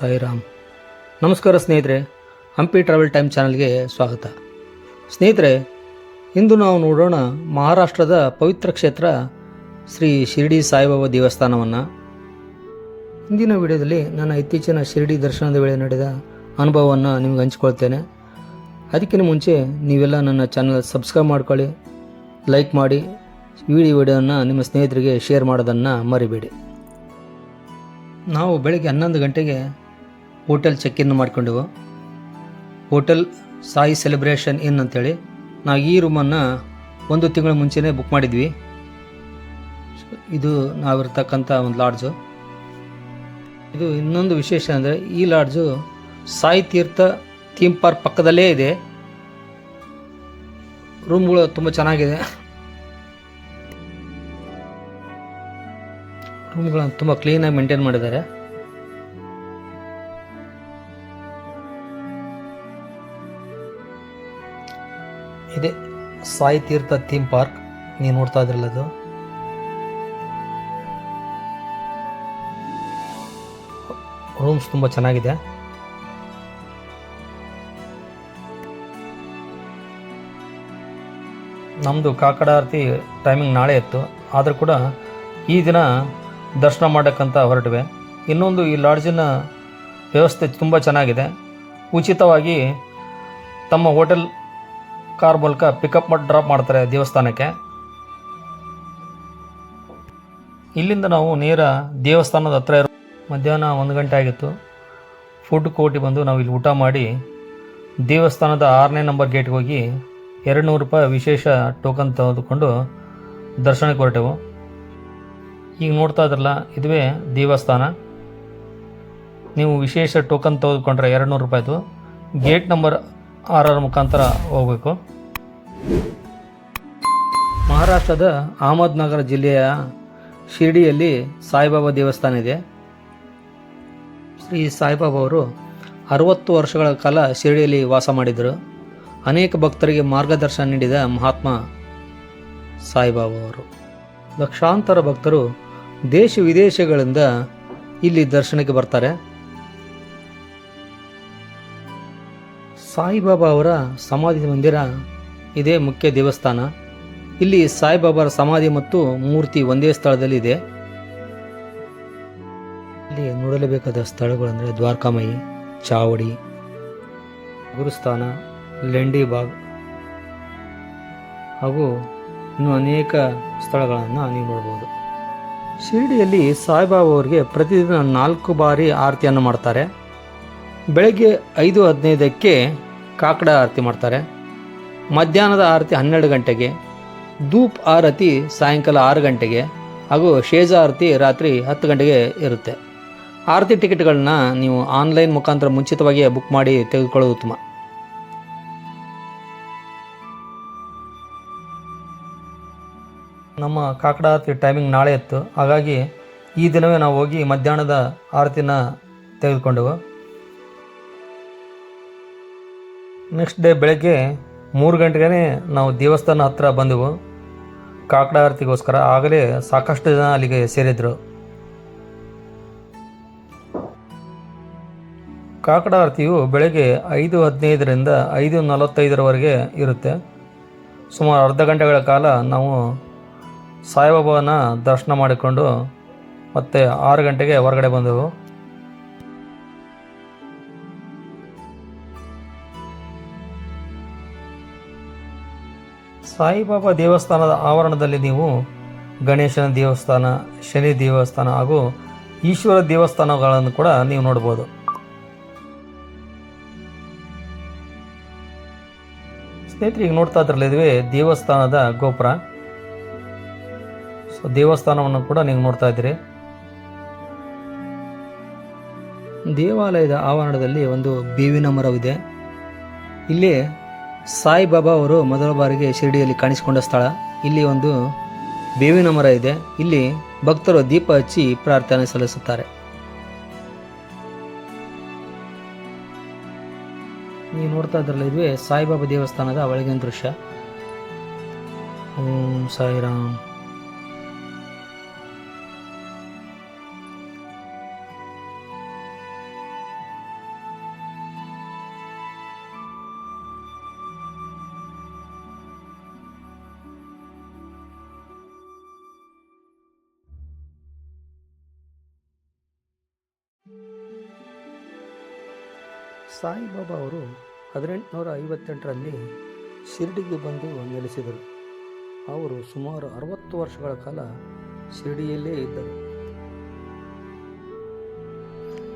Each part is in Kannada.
ಸಾಯಿರಾಮ್. ನಮಸ್ಕಾರ ಸ್ನೇಹಿತರೆ, ಹಂಪಿ ಟ್ರಾವೆಲ್ ಟೈಮ್ ಚಾನಲ್ಗೆ ಸ್ವಾಗತ. ಸ್ನೇಹಿತರೆ, ಇಂದು ನಾವು ನೋಡೋಣ ಮಹಾರಾಷ್ಟ್ರದ ಪವಿತ್ರ ಕ್ಷೇತ್ರ ಶ್ರೀ ಶಿರಡಿ ಸಾಯಿಬಾಬಾ ದೇವಸ್ಥಾನವನ್ನು. ಇಂದಿನ ವಿಡಿಯೋದಲ್ಲಿ ನನ್ನ ಇತ್ತೀಚಿನ ಶಿರಡಿ ದರ್ಶನದ ವೇಳೆ ನಡೆದ ಅನುಭವವನ್ನು ನಿಮ್ಗೆ ಹಂಚಿಕೊಳ್ತೇನೆ. ಅದಕ್ಕಿಂತ ಮುಂಚೆ ನೀವೆಲ್ಲ ನನ್ನ ಚಾನಲ್ ಸಬ್ಸ್ಕ್ರೈಬ್ ಮಾಡ್ಕೊಳ್ಳಿ, ಲೈಕ್ ಮಾಡಿ ವಿಡಿಯೋ ವಿಡಿಯೋನ ನಿಮ್ಮ ಸ್ನೇಹಿತರಿಗೆ ಶೇರ್ ಮಾಡೋದನ್ನು ಮರಿಬೇಡಿ. ನಾವು ಬೆಳಗ್ಗೆ ಹನ್ನೊಂದು ಗಂಟೆಗೆ ಹೋಟೆಲ್ ಚೆಕ್ ಇನ್ ಮಾಡ್ಕೊಂಡೆವು. ಹೋಟೆಲ್ ಸಾಯಿ ಸೆಲೆಬ್ರೇಷನ್ ಇನ್ ಅಂತೇಳಿ. ನಾವು ಈ ರೂಮನ್ನು ಒಂದು ತಿಂಗಳ ಮುಂಚೆನೇ ಬುಕ್ ಮಾಡಿದ್ವಿ. ಇದು ನಾವಿರ್ತಕ್ಕಂಥ ಒಂದು ಲಾಡ್ಜು ಇದು ಇನ್ನೊಂದು ವಿಶೇಷ ಅಂದರೆ ಈ lodge Sai Teertha theme park ಪಕ್ಕದಲ್ಲೇ ಇದೆ. ರೂಮ್ಗಳು ತುಂಬ ಚೆನ್ನಾಗಿದೆ. ರೂಮ್ಗಳನ್ನು ತುಂಬ ಕ್ಲೀನಾಗಿ ಮೇಂಟೈನ್ ಮಾಡಿದ್ದಾರೆ. ಇದೆ. ಸಾಯಿ ತೀರ್ಥ ಥೀಮ್ ಪಾರ್ಕ್ ನೀವು ನೋಡ್ತಾ ಇದ್ರಲ್ಲ ಅದು? ರೂಮ್ಸ್ ತುಂಬ ಚೆನ್ನಾಗಿದೆ. ನಮ್ಮದು ಕಾಕಡ ಆರತಿ ಟೈಮಿಂಗ್ ನಾಳೆ ಇತ್ತು. ಆದರೂ ಕೂಡ ಈ ದಿನ ದರ್ಶನ ಮಾಡೋಕ್ಕಂತ ಹೊರಟಿವೆ. ಇನ್ನೊಂದು ಈ ಲಾಡ್ಜಿನ ವ್ಯವಸ್ಥೆ ತುಂಬ ಚೆನ್ನಾಗಿದೆ. ಉಚಿತವಾಗಿ ತಮ್ಮ ಹೋಟೆಲ್ ಕಾರ್ ಮೂಲಕ ಪಿಕಪ್ ಮಾಡಿ ಡ್ರಾಪ್ ಮಾಡ್ತಾರೆ ದೇವಸ್ಥಾನಕ್ಕೆ. ಇಲ್ಲಿಂದ ನಾವು ನೇರ ದೇವಸ್ಥಾನದ ಹತ್ರ ಇರೋ ಮಧ್ಯಾಹ್ನ ಒಂದು ಗಂಟೆ ಆಗಿತ್ತು. ಫುಡ್ ಕೋಟಿ ಬಂದು ನಾವು ಇಲ್ಲಿ ಊಟ ಮಾಡಿ ದೇವಸ್ಥಾನದ ಆರನೇ ನಂಬರ್ ಗೇಟ್ಗೆ ಹೋಗಿ ಎರಡು ನೂರು ರೂಪಾಯಿ ವಿಶೇಷ ಟೋಕನ್ ತೆಗೆದುಕೊಂಡು ದರ್ಶನಕ್ಕೆ ಹೊರಟೆವು. ಈಗ ನೋಡ್ತಾ ಇದ್ರಲ್ಲ, ಇದುವೇ ದೇವಸ್ಥಾನ. ನೀವು ವಿಶೇಷ ಟೋಕನ್ ತೆಗೆದುಕೊಂಡ್ರೆ ಎರಡು ನೂರು ರೂಪಾಯಿದು. ಗೇಟ್ ನಂಬರ್ ಆರರ ಮುಖಾಂತರ ಹೋಗಬೇಕು. ಮಹಾರಾಷ್ಟ್ರದ ಅಹಮದ್ನಗರ ಜಿಲ್ಲೆಯ ಶಿರ್ಡಿಯಲ್ಲಿ ಸಾಯಿಬಾಬಾ ದೇವಸ್ಥಾನ ಇದೆ. ಶ್ರೀ ಸಾಯಿಬಾಬಾ ಅವರು ಅರವತ್ತು ವರ್ಷಗಳ ಕಾಲ ಶಿರ್ಡಿಯಲ್ಲಿ ವಾಸ ಮಾಡಿದರು ಅನೇಕ ಭಕ್ತರಿಗೆ ಮಾರ್ಗದರ್ಶನ ನೀಡಿದ ಮಹಾತ್ಮ ಸಾಯಿಬಾಬಾ ಅವರು. ಲಕ್ಷಾಂತರ ಭಕ್ತರು ದೇಶ ವಿದೇಶಗಳಿಂದ ಇಲ್ಲಿ ದರ್ಶನಕ್ಕೆ ಬರ್ತಾರೆ. ಸಾಯಿಬಾಬಾ ಅವರ ಸಮಾಧಿ ಮಂದಿರ ಇದೇ ಮುಖ್ಯ ದೇವಸ್ಥಾನ. ಇಲ್ಲಿ ಸಾಯಿಬಾಬಾರ ಸಮಾಧಿ ಮತ್ತು ಮೂರ್ತಿ ಒಂದೇ ಸ್ಥಳದಲ್ಲಿ ಇದೆ. ಇಲ್ಲಿ ನೋಡಲೇಬೇಕಾದ ಸ್ಥಳಗಳೆಂದರೆ ದ್ವಾರಕಾಮಯಿ, ಚಾವಡಿ, ಗುರುಸ್ಥಾನ, ಲೆಂಡಿ ಬಾಗ್ ಹಾಗೂ ಇನ್ನೂ ಅನೇಕ ಸ್ಥಳಗಳನ್ನು ನೀವು ನೋಡ್ಬೋದು. ಶಿರಡಿಯಲ್ಲಿ ಸಾಯಿಬಾಬಾ ಅವರಿಗೆ ಪ್ರತಿದಿನ ನಾಲ್ಕು ಬಾರಿ ಆರತಿಯನ್ನು ಮಾಡ್ತಾರೆ. ಬೆಳಗ್ಗೆ ಐದು ಹದಿನೈದಕ್ಕೆ ಕಾಕಡ ಆರತಿ ಮಾಡ್ತಾರೆ. ಮಧ್ಯಾಹ್ನದ ಆರತಿ ಹನ್ನೆರಡು ಗಂಟೆಗೆ, ಧೂಪ್ ಆರತಿ ಸಾಯಂಕಾಲ ಆರು ಗಂಟೆಗೆ ಹಾಗೂ ಶೇಜ ಆರತಿ ರಾತ್ರಿ ಹತ್ತು ಗಂಟೆಗೆ ಇರುತ್ತೆ. ಆರತಿ ಟಿಕೆಟ್ಗಳನ್ನ ನೀವು ಆನ್ಲೈನ್ ಮುಖಾಂತರ ಮುಂಚಿತವಾಗಿ ಬುಕ್ ಮಾಡಿ ತೆಗೆದುಕೊಳ್ಳೋದು ಉತ್ತಮ. ನಮ್ಮ ಕಾಕಡ ಆರತಿ ಟೈಮಿಂಗ್ ನಾಳೆ ಇತ್ತು. ಹಾಗಾಗಿ ಈ ದಿನವೇ ನಾವು ಹೋಗಿ ಮಧ್ಯಾಹ್ನದ ಆರತಿನ ತೆಗೆದುಕೊಂಡೆವು. ನೆಕ್ಸ್ಟ್ ಡೇ ಬೆಳಗ್ಗೆ ಮೂರು ಗಂಟೆಗೆ ನಾವು ದೇವಸ್ಥಾನ ಹತ್ತಿರ ಬಂದೆವು. ಕಾಕಡ ಆರತಿಗೋಸ್ಕರ. ಆಗಲೇ ಸಾಕಷ್ಟು ಜನ ಅಲ್ಲಿಗೆ ಸೇರಿದ್ರು. ಕಾಕಡ ಆರತಿಯು ಬೆಳಗ್ಗೆ ಐದು ಹದಿನೈದರಿಂದ ಐದು ನಲವತ್ತೈದರವರೆಗೆ ಇರುತ್ತೆ. ಸುಮಾರು ಅರ್ಧ ಗಂಟೆಗಳ ಕಾಲ ನಾವು ಸಾಯಿಬಾಬಾನ ದರ್ಶನ ಮಾಡಿಕೊಂಡು ಮತ್ತೆ ಆರು ಗಂಟೆಗೆ ಹೊರಗಡೆ ಬಂದೆವು. ಸಾಯಿಬಾಬಾ ದೇವಸ್ಥಾನದ ಆವರಣದಲ್ಲಿ ನೀವು ಗಣೇಶನ ದೇವಸ್ಥಾನ, ಶನಿ ದೇವಸ್ಥಾನ ಹಾಗೂ ಈಶ್ವರ ದೇವಸ್ಥಾನಗಳನ್ನು ಕೂಡ ನೀವು ನೋಡ್ಬೋದು. ಸ್ನೇಹಿತರೆ, ಈಗ ನೋಡ್ತಾ ಇದ್ರಲ್ಲಿದ್ವಿ ದೇವಸ್ಥಾನದ ಗೋಪುರ. ಸೊ ದೇವಸ್ಥಾನವನ್ನು ಕೂಡ ನೀವು ನೋಡ್ತಾ ಇದ್ದೀರಿ. ದೇವಾಲಯದ ಆವರಣದಲ್ಲಿ ಒಂದು ಬೇವಿನ ಮರವಿದೆ. ಇಲ್ಲಿ ಸಾಯಿಬಾಬಾ ಅವರು ಮೊದಲ ಬಾರಿಗೆ ಶಿರಡಿಯಲ್ಲಿ ಕಾಣಿಸಿಕೊಂಡ ಸ್ಥಳ. ಇಲ್ಲಿ ಒಂದು ಬೇವಿನ ಮರ ಇದೆ. ಇಲ್ಲಿ ಭಕ್ತರು ದೀಪ ಹಚ್ಚಿ ಪ್ರಾರ್ಥನೆ ಸಲ್ಲಿಸುತ್ತಾರೆ. ನೀವು ನೋಡ್ತಾ ಇದ್ರಲ್ಲ ಇದುವೇ ಸಾಯಿಬಾಬಾ ದೇವಸ್ಥಾನದ ಒಳಗಿನ ದೃಶ್ಯ. ಓಂ ಸಾಯಿರಾಮ್. ಸಾಯಿಬಾಬಾ ಅವರು ಹದಿನೆಂಟುನೂರ ಐವತ್ತೆಂಟರಲ್ಲಿ ಶಿರಡಿಗೆ ಬಂದು ನೆಲೆಸಿದರು. ಅವರು ಸುಮಾರು ಅರವತ್ತು ವರ್ಷಗಳ ಕಾಲ ಶಿರಡಿಯಲ್ಲೇ ಇದ್ದರು.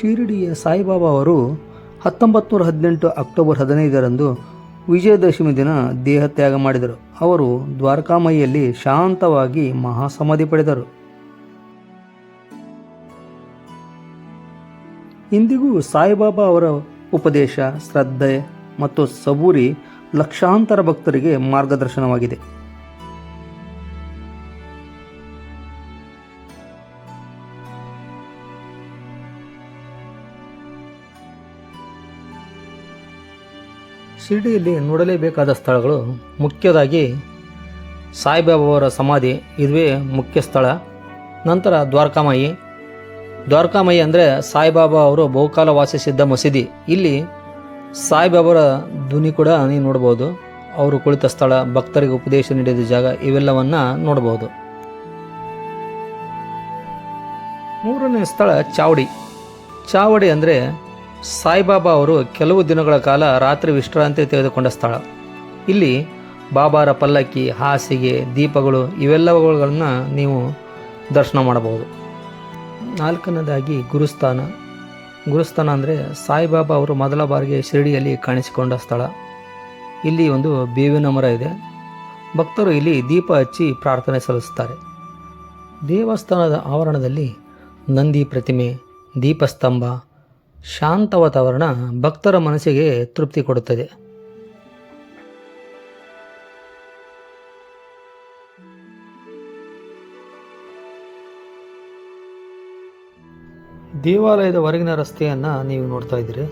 ಶಿರ್ಡಿಯ ಸಾಯಿಬಾಬಾ ಅವರು ಹತ್ತೊಂಬತ್ತು ನೂರ ಹದಿನೆಂಟು ಅಕ್ಟೋಬರ್ ಹದಿನೈದರಂದು ವಿಜಯದಶಮಿ ದಿನ ದೇಹತ್ಯಾಗ ಮಾಡಿದರು. ಅವರು ದ್ವಾರಕಾಮಯಿಯಲ್ಲಿ ಶಾಂತವಾಗಿ ಮಹಾಸಮಾಧಿ ಪಡೆದರು. ಇಂದಿಗೂ ಸಾಯಿಬಾಬಾ ಅವರ ಉಪದೇಶ, ಶ್ರದ್ಧೆ ಮತ್ತು ಸಬೂರಿ ಲಕ್ಷಾಂತರ ಭಕ್ತರಿಗೆ ಮಾರ್ಗದರ್ಶನವಾಗಿದೆ. ಶಿರ್ಡಿಯಲ್ಲಿ ನೋಡಲೇಬೇಕಾದ ಸ್ಥಳಗಳು ಮುಖ್ಯವಾಗಿ ಸಾಯಿಬಾಬಾವರ ಸಮಾಧಿ, ಇದುವೇ ಮುಖ್ಯ ಸ್ಥಳ. ನಂತರ ದ್ವಾರಕಾಮಾಯಿ ದ್ವಾರಕಾಮಯಿ ಅಂದರೆ ಸಾಯಿಬಾಬಾ ಅವರು ಬಹುಕಾಲ ವಾಸಿಸಿದ್ದ ಮಸೀದಿ. ಇಲ್ಲಿ ಸಾಯಿಬಾಬಾರ ಧ್ವನಿ ಕೂಡ ನೀವು ನೋಡ್ಬೋದು. ಅವರು ಕುಳಿತ ಸ್ಥಳ, ಭಕ್ತರಿಗೆ ಉಪದೇಶ ನೀಡಿದ ಜಾಗ ಇವೆಲ್ಲವನ್ನ ನೋಡಬಹುದು ಮೂರನೇ ಸ್ಥಳ ಚಾವಡಿ. ಚಾವಡಿ ಅಂದರೆ ಸಾಯಿಬಾಬಾ ಅವರು ಕೆಲವು ದಿನಗಳ ಕಾಲ ರಾತ್ರಿ ವಿಶ್ರಾಂತಿ ತೆಗೆದುಕೊಂಡ ಸ್ಥಳ. ಇಲ್ಲಿ ಬಾಬಾರ ಪಲ್ಲಕ್ಕಿ, ಹಾಸಿಗೆ, ದೀಪಗಳು ಇವೆಲ್ಲವುಗಳನ್ನು ನೀವು ದರ್ಶನ ಮಾಡಬಹುದು. ನಾಲ್ಕನೇದಾಗಿ ಗುರುಸ್ಥಾನ. ಗುರುಸ್ಥಾನ ಅಂದರೆ ಸಾಯಿಬಾಬಾ ಅವರು ಮೊದಲ ಬಾರಿಗೆ ಶಿರಡಿಯಲ್ಲಿ ಕಾಣಿಸಿಕೊಂಡ ಸ್ಥಳ. ಇಲ್ಲಿ ಒಂದು ಬೇವಿನ ಮರ ಇದೆ. ಭಕ್ತರು ಇಲ್ಲಿ ದೀಪ ಹಚ್ಚಿ ಪ್ರಾರ್ಥನೆ ಸಲ್ಲಿಸುತ್ತಾರೆ. ದೇವಸ್ಥಾನದ ಆವರಣದಲ್ಲಿ ನಂದಿ ಪ್ರತಿಮೆ, ದೀಪಸ್ತಂಭ ಶಾಂತ ವಾತಾವರಣ ಭಕ್ತರ ಮನಸ್ಸಿಗೆ ತೃಪ್ತಿ ಕೊಡುತ್ತದೆ. ದೇವಾಲಯದ ಹೊರಗಿನ ರಸ್ತೆಯನ್ನು ನೀವು ನೋಡ್ತಾ ಇದ್ದೀರಿ.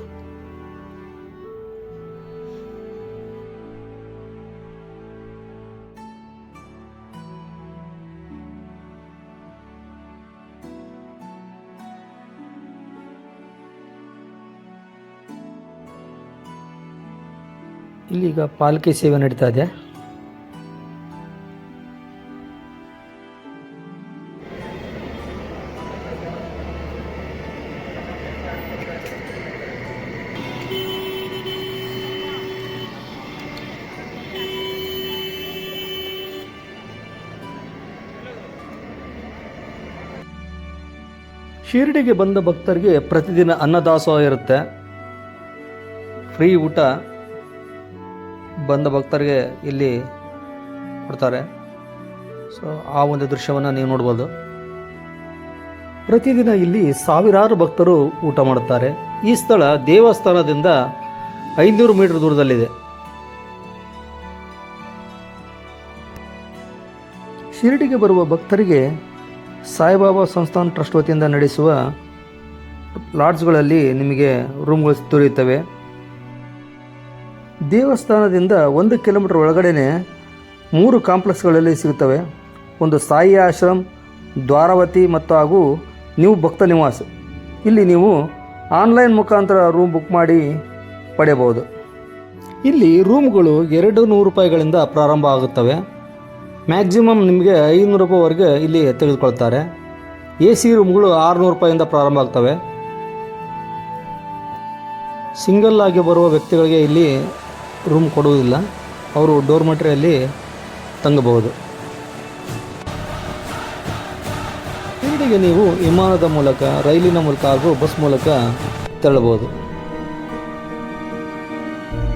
ಇಲ್ಲೀಗ ಪಾಲಿಕೆ ಸೇವೆ ನಡೀತಾ ಇದೆ. ಶಿರ್ಡಿಗೆ ಬಂದ ಭಕ್ತರಿಗೆ ಪ್ರತಿದಿನ ಅನ್ನದಾಸೋಹ ಇರುತ್ತೆ. ಫ್ರೀ ಊಟ ಬಂದ ಭಕ್ತರಿಗೆ ಇಲ್ಲಿ ಕೊಡ್ತಾರೆ. ಸೊ ಆ ಒಂದು ದೃಶ್ಯವನ್ನು ನೀವು ನೋಡ್ಬೋದು. ಪ್ರತಿದಿನ ಇಲ್ಲಿ ಸಾವಿರಾರು ಭಕ್ತರು ಊಟ ಮಾಡುತ್ತಾರೆ. ಈ ಸ್ಥಳ ದೇವಸ್ಥಾನದಿಂದ ಐನೂರು ಮೀಟರ್ ದೂರದಲ್ಲಿದೆ. ಶಿರಡಿಗೆ ಬರುವ ಭಕ್ತರಿಗೆ ಸಾಯಿಬಾಬಾ ಸಂಸ್ಥಾನ ಟ್ರಸ್ಟ್ ವತಿಯಿಂದ ನಡೆಸುವ ಲಾಡ್ಜ್ಗಳಲ್ಲಿ ನಿಮಗೆ ರೂಮ್ಗಳು ದೊರೆಯುತ್ತವೆ. ದೇವಸ್ಥಾನದಿಂದ ಒಂದು ಕಿಲೋಮೀಟರ್ ಒಳಗಡೆನೆ ಮೂರು ಕಾಂಪ್ಲೆಕ್ಸ್ಗಳಲ್ಲಿ ಸಿಗುತ್ತವೆ. ಒಂದು ಸಾಯಿ ಆಶ್ರಮ್, ದ್ವಾರಾವತಿ ಮತ್ತು ಹಾಗೂ ನ್ಯೂ ಭಕ್ತ ನಿವಾಸ್. ಇಲ್ಲಿ ನೀವು ಆನ್ಲೈನ್ ಮುಖಾಂತರ ರೂಮ್ ಬುಕ್ ಮಾಡಿ ಪಡೆಯಬಹುದು. ಇಲ್ಲಿ ರೂಮ್ಗಳು ಎರಡು ನೂರು ರೂಪಾಯಿಗಳಿಂದ ಪ್ರಾರಂಭ ಆಗುತ್ತವೆ. ಮ್ಯಾಕ್ಸಿಮಮ್ ನಿಮಗೆ ಐನೂರು ರೂಪಾಯಿವರೆಗೆ ಇಲ್ಲಿ ತೆಗೆದುಕೊಳ್ತಾರೆ. ಎ ಸಿ ರೂಮ್ಗಳು ಆರುನೂರು ರೂಪಾಯಿಂದ ಪ್ರಾರಂಭ ಆಗ್ತವೆ. ಸಿಂಗಲ್ ಆಗಿ ಬರುವ ವ್ಯಕ್ತಿಗಳಿಗೆ ಇಲ್ಲಿ ರೂಮ್ ಕೊಡುವುದಿಲ್ಲ. ಅವರು ಡೋರ್ಮೆಟ್ರಿಯಲ್ಲಿ ತಂಗಬಹುದು. ಇಲ್ಲಿಗೆ ನೀವು ವಿಮಾನದ ಮೂಲಕ, ರೈಲಿನ ಮೂಲಕ ಹಾಗೂ ಬಸ್ ಮೂಲಕ ತೆರಳಬಹುದು.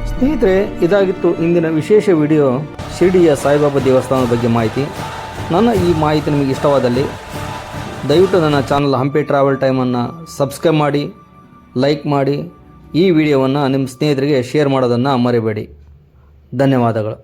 ಸ್ನೇಹಿತರೆ, ಇದಾಗಿತ್ತು ಇಂದಿನ ವಿಶೇಷ ವಿಡಿಯೋ ಶಿರ್ಡಿಯ ಸಾಯಿಬಾಬಾ ದೇವಸ್ಥಾನದ ಬಗ್ಗೆ ಮಾಹಿತಿ. ನನ್ನ ಈ ಮಾಹಿತಿ ನಿಮಗೆ ಇಷ್ಟವಾದಲ್ಲಿ ದಯವಿಟ್ಟು ನನ್ನ ಚಾನಲ್ ಹಂಪಿ ಟ್ರಾವೆಲ್ ಟೈಮನ್ನು ಸಬ್ಸ್ಕ್ರೈಬ್ ಮಾಡಿ, ಲೈಕ್ ಮಾಡಿ, ಈ ವಿಡಿಯೋವನ್ನು ನಿಮ್ಮ ಸ್ನೇಹಿತರಿಗೆ ಶೇರ್ ಮಾಡೋದನ್ನು ಮರಿಬೇಡಿ. ಧನ್ಯವಾದಗಳು.